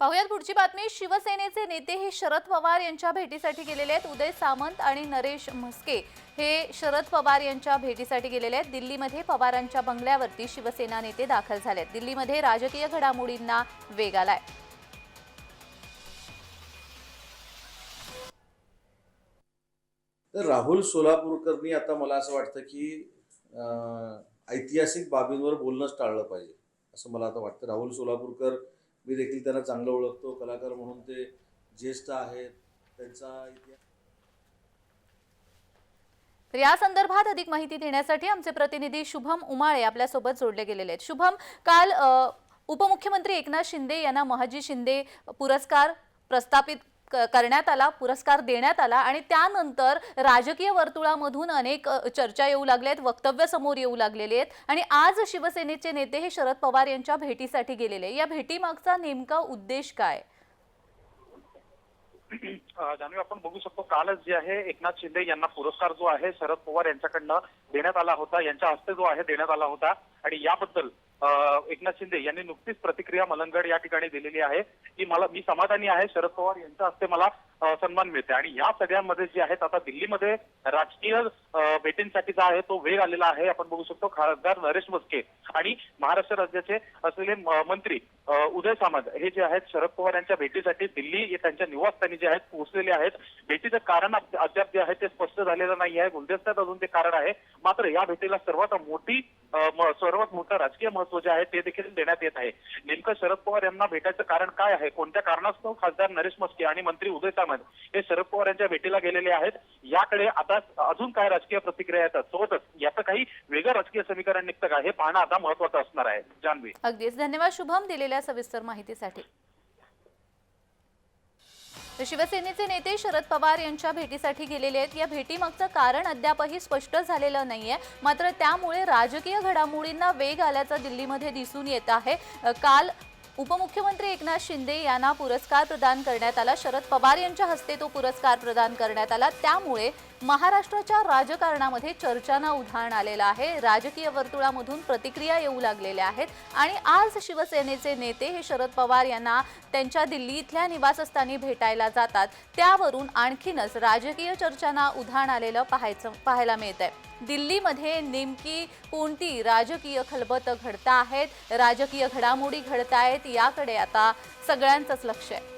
पाहुयात पुढची बातमी. शिवसेनेचे नेते हे शरद पवार यांच्या भेटीसाठी गेलेले आहेत. उदय सामंत आणि नरेश म्हस्के हे शरद पवार यांच्या भेटीसाठी गेलेले आहेत. दिल्लीमध्ये पवारांच्या बंगल्यावरती शिवसेना नेते दाखल झाले आहेत. दिल्लीमध्ये राजकीय घडामोडींना वेग आलाय. तर राहुल सोलापूरकरनी आता मला असं वाटतं की अं, ऐतिहासिक बाबींवर बोलणंच टाळलं पाहिजे. असं मला आता वाटतं. राहुल सोलापूरकर मी देखील त्यांना चांगलं ओळखतो कलाकार म्हणून ते ज्येष्ठ आहेत त्यांचा तर या संदर्भात अधिक माहिती देण्यासाठी आमचे प्रतिनिधी शुभम उमाळे आपल्यासोबत जोडले गेलेले आहेत. शुभम काल उपमुख्यमंत्री एकनाथ शिंदे यांना महाजी शिंदे पुरस्कार प्रस्थापित करण्यात आला पुरस्कार देण्यात आला आणि त्यानंतर राजकीय वर्तुळामधून अनेक चर्चा येऊ लागल्या आहेत वक्तव्य समोर येऊ लागलेले आहेत आणि आज शिवसेनेचे नेते हे शरद पवार यांच्या भेटीसाठी गेलेले या भेटीमागचा नेमका उद्देश काय? जाणवी आपण बघू शकतो कालच जे आहे एकनाथ शिंदे यांना पुरस्कार जो आहे शरद पवार यांच्याकडनं देण्यात आला होता यांच्या हस्ते जो आहे देण्यात आला होता. आणि याबद्दल एकनाथ शिंदे यांनी नुकतीच प्रतिक्रिया मलंगड या ठिकाणी दिलेली आहे की मला मी समाधानी आहे शरद पवार यांच्या हस्ते मला सन्मान मिळते आणि या सगळ्यांमध्ये जे आहेत आता दिल्लीमध्ये राजकीय भेटींसाठी भेटींसाठीचा आहे तो वेग आलेला आहे. आपण बघू शकतो खासदार नरेश मस्के आणि महाराष्ट्र राज्याचे असलेले म- मंत्री उदय सामंत हे जे आहेत शरद पवार यांच्या भेटीसाठी दिल्ली हे त्यांच्या निवासस्थानी जे आहेत पोहोचलेले आहेत. भेटीचं कारण अद्याप जे आहे ते स्पष्ट झालेलं नाही आहे. गुलदस्त्यात अजून ते कारण आहे. मात्र या भेटीला सर्वात मोठी सर्वात मोठं राजकीय महत्त्व जे आहे ते देखील देण्यात येत आहे. नेमकं शरद पवार यांना भेटायचं कारण काय आहे? कोणत्या कारणास्तव खासदार नरेश मस्के आणि मंत्री उदय सामंत हे शरद पवार यांच्या भेटीला गेलेले आहेत? याकडे आता अजून काय राजकीय प्रतिक्रिया येतात? सोबतच याचं काही वेगळं राजकीय समीकरण निघतं का? हे पाहणं आता महत्वाचं असणार आहे. जान्हवी. अगदीच. धन्यवाद. शुभम दिलेल्या सविस्तर माहितीसाठी. शिवसेनेचे नेते शरद पवार यांच्या भेटीसाठी गेलेले आहेत. या भेटीमागचं कारण अद्यापही स्पष्ट झालेलं नाहीये. मात्र त्यामुळे राजकीय घडामोडींना वेग आल्याचं दिल्लीमध्ये दिसून येत आहे. काल उपमुख्यमंत्री एकनाथ शिंदे यांना पुरस्कार प्रदान करण्यात आला. शरद पवार यांच्या हस्ते तो पुरस्कार प्रदान करण्यात आला. त्यामुळे महाराष्ट्राच्या राजकारणामध्ये चर्चांना उधाण आलेलं आहे. राजकीय वर्तुळामधून प्रतिक्रिया येऊ लागलेल्या आहेत. आणि आज शिवसेनेचे नेते हे शरद पवार यांना त्यांच्या दिल्ली इथल्या निवासस्थानी भेटायला जातात. त्यावरून आणखीनच राजकीय चर्चांना उधाण आलेलं पाहायचं पाहायला मिळत आहे दिल्लीमध्ये नेमकी कोणती राजकीय खलबतं घडत आहेत राजकीय घडामोडी घडत आहेत याकडे आता सगळ्यांचंच लक्ष आहे.